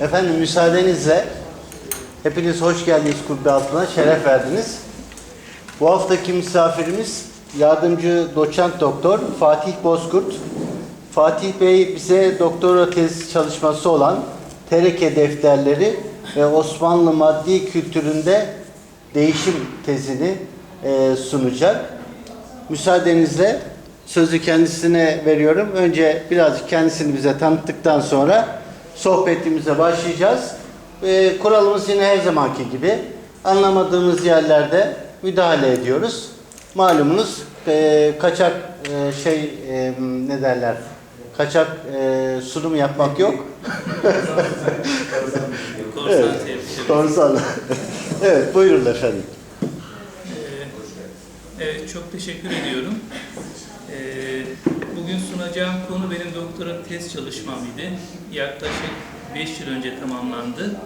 Efendim müsaadenizle hepiniz hoş geldiniz kulübe altına, şeref verdiniz. Bu haftaki misafirimiz yardımcı doçent doktor Fatih Bozkurt. Fatih Bey bize doktora tez çalışması olan tereke defterleri ve Osmanlı maddi kültüründe değişim tezini e, sunacak. Müsaadenizle sözü kendisine veriyorum. Önce birazcık kendisini bize tanıttıktan sonra sohbetimize başlayacağız. Ee, kuralımız yine her zamanki gibi. Anlamadığımız yerlerde müdahale ediyoruz. Malumunuz e, kaçak e, şey e, ne derler? Kaçak e, sunum yapmak yok. Korsan Evet. Korsan. evet buyurun efendim. Çok teşekkür ediyorum. Ee, Bugün sunacağım konu benim doktora tez çalışmam idi. Yaklaşık 5 yıl önce tamamlandı.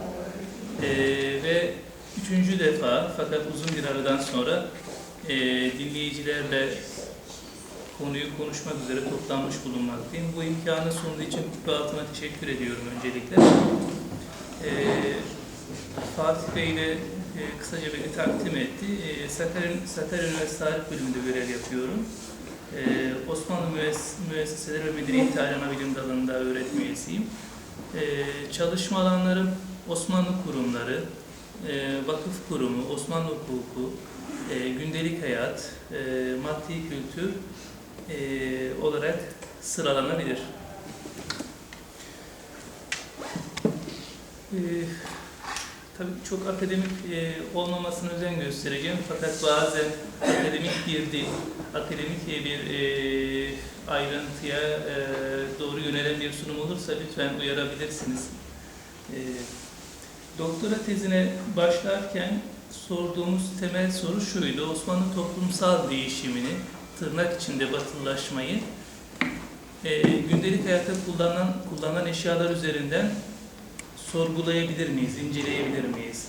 Ee, Ve üçüncü defa fakat uzun bir aradan sonra e, dinleyicilerle konuyu konuşmak üzere toplanmış bulunmaktayım. Bu imkanı sunduğu için Kupa Altı'na teşekkür ediyorum öncelikle. Ee, Fatih Bey ile e, kısaca beni takdim etti. E, Sakarya, Sakarya Üniversitesi Tarih Bölümünde görev yapıyorum. E, Osmanlı Müess Müesseseleri ve Medeniyet Tarihi Anabilim Dalı'nda öğretim üyesiyim. E, çalışma alanlarım Osmanlı kurumları, e, vakıf kurumu, Osmanlı hukuku, e, gündelik hayat, e, maddi kültür e, olarak sıralanabilir. E, Tabii çok akademik e, olmamasına özen göstereceğim fakat bazen akademik bir dil, akademik bir e, ayrıntıya e, doğru yönelen bir sunum olursa lütfen uyarabilirsiniz. E, doktora tezine başlarken sorduğumuz temel soru şuydu, Osmanlı toplumsal değişimini, tırnak içinde batılılaşmayı, e, gündelik hayatta kullanılan, kullanılan eşyalar üzerinden sorgulayabilir miyiz, inceleyebilir miyiz?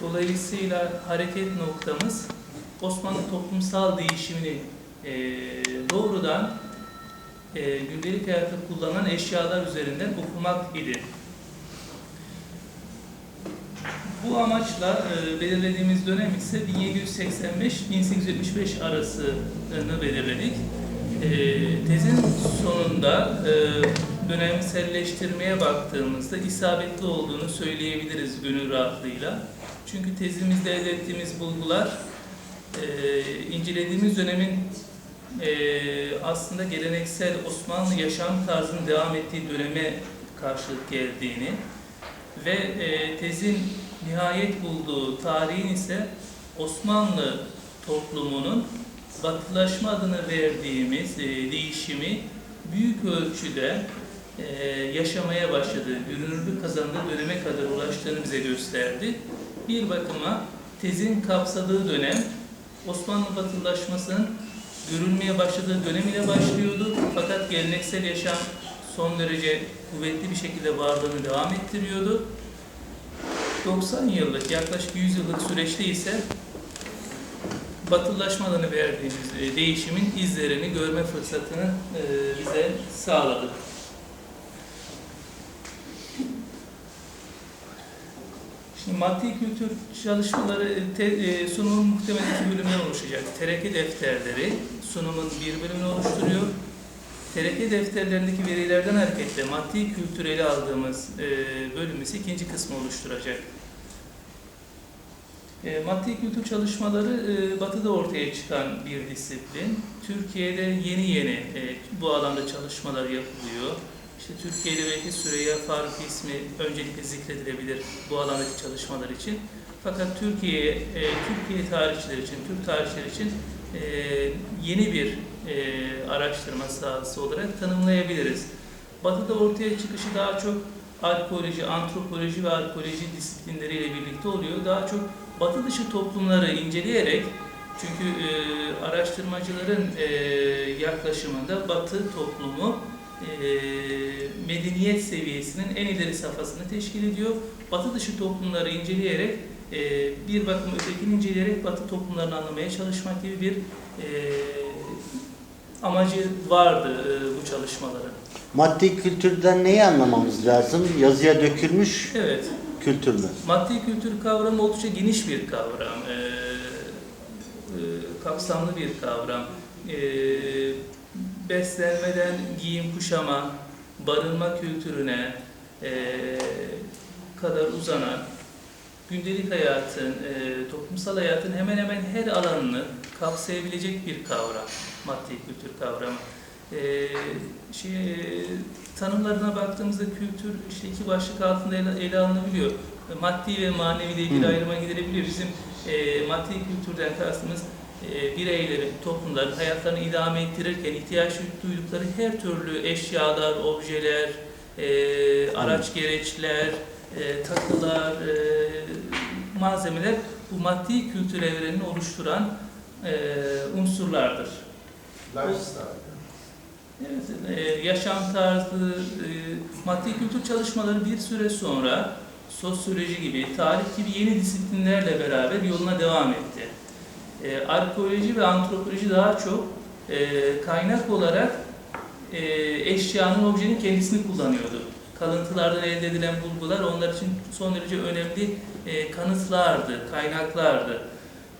Dolayısıyla hareket noktamız Osmanlı toplumsal değişimini e, doğrudan e, gündelik hayatta kullanılan eşyalar üzerinden okumak idi. Bu amaçla e, belirlediğimiz dönem ise 1785-1875 arasını belirledik. E, tezin sonunda e, dönemselleştirmeye baktığımızda isabetli olduğunu söyleyebiliriz gönül rahatlığıyla. Çünkü tezimizde elde ettiğimiz bulgular e, incelediğimiz dönemin e, aslında geleneksel Osmanlı yaşam tarzının devam ettiği döneme karşılık geldiğini ve e, tezin nihayet bulduğu tarihin ise Osmanlı toplumunun batılaşma adını verdiğimiz e, değişimi büyük ölçüde e, yaşamaya başladığı, görünürlük kazandığı döneme kadar ulaştığını bize gösterdi. Bir bakıma tezin kapsadığı dönem Osmanlı batılaşmasının görülmeye başladığı dönem ile başlıyordu. Fakat geleneksel yaşam son derece kuvvetli bir şekilde varlığını devam ettiriyordu. 90 yıllık, yaklaşık 100 yıllık süreçte ise batılaşma adını verdiğimiz e, değişimin izlerini görme fırsatını e, bize sağladı. Maddi kültür çalışmaları te, e, sunumun muhtemel iki bölümden oluşacak. Tereke defterleri sunumun bir bölümünü oluşturuyor. Tereke defterlerindeki verilerden hareketle maddi kültür ele aldığımız e, bölüm ise ikinci kısmı oluşturacak. E, maddi kültür çalışmaları e, Batı'da ortaya çıkan bir disiplin. Türkiye'de yeni yeni e, bu alanda çalışmalar yapılıyor. İşte Türkiye'de belki Süreyya Faruk ismi öncelikle zikredilebilir bu alandaki çalışmalar için. Fakat Türkiye, e, Türkiye tarihçileri için, Türk tarihçileri için e, yeni bir e, araştırma sahası olarak tanımlayabiliriz. Batı'da ortaya çıkışı daha çok arkeoloji, antropoloji ve arkeoloji disiplinleriyle birlikte oluyor. Daha çok Batı dışı toplumları inceleyerek çünkü e, araştırmacıların e, yaklaşımında Batı toplumu medeniyet seviyesinin en ileri safhasını teşkil ediyor. Batı dışı toplumları inceleyerek e, bir bakım ötekini inceleyerek Batı toplumlarını anlamaya çalışmak gibi bir e, amacı vardı e, bu çalışmaların. Maddi kültürden neyi anlamamız lazım? Yazıya dökülmüş Evet, kültür mü? maddi kültür kavramı oldukça geniş bir kavram, e, e, kapsamlı bir kavram. E, beslenmeden giyim kuşama, barınma kültürüne e, kadar uzanan, gündelik hayatın, e, toplumsal hayatın hemen hemen her alanını kapsayabilecek bir kavram, maddi kültür kavramı. E, şey, e, tanımlarına baktığımızda kültür işte iki başlık altında ele, ele alınabiliyor. Maddi ve manevi ile ilgili ayrıma gidilebiliyor. Bizim e, maddi kültürden kastımız e, bireylerin, toplumların hayatlarını idame ettirirken ihtiyaç duydukları her türlü eşyalar, objeler, e, araç gereçler, e, takılar, e, malzemeler bu maddi kültür evrenini oluşturan e, unsurlardır. Lifestyle. Evet, e, yaşam tarzı, e, maddi kültür çalışmaları bir süre sonra sosyoloji gibi, tarih gibi yeni disiplinlerle beraber yoluna devam etti. E, arkeoloji ve antropoloji daha çok e, kaynak olarak e, eşyanın, objenin kendisini kullanıyordu. Kalıntılardan elde edilen bulgular onlar için son derece önemli e, kanıtlardı, kaynaklardı.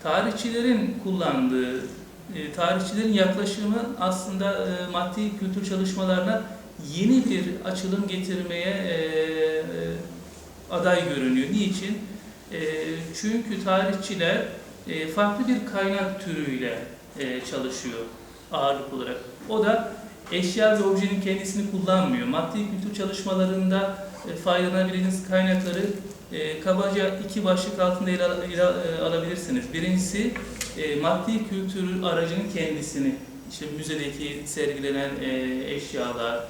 Tarihçilerin kullandığı, e, tarihçilerin yaklaşımı aslında e, maddi kültür çalışmalarına yeni bir açılım getirmeye e, e, aday görünüyor. Niçin? E, çünkü tarihçiler e, farklı bir kaynak türüyle e, çalışıyor ağırlık olarak. O da eşya ve objenin kendisini kullanmıyor. Maddi kültür çalışmalarında e, faydalanabileceğiniz kaynakları e, kabaca iki başlık altında ele, ele, e, alabilirsiniz. Birincisi e, maddi kültür aracının kendisini, işte müzedeki sergilenen e, eşyalar,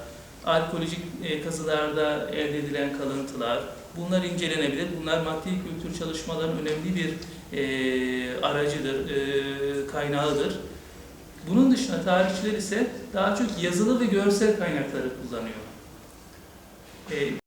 arkeolojik e, kazılarda elde edilen kalıntılar, bunlar incelenebilir. Bunlar maddi kültür çalışmaların önemli bir e, aracıdır, e, kaynağıdır. Bunun dışında tarihçiler ise daha çok yazılı ve görsel kaynakları kullanıyor. E,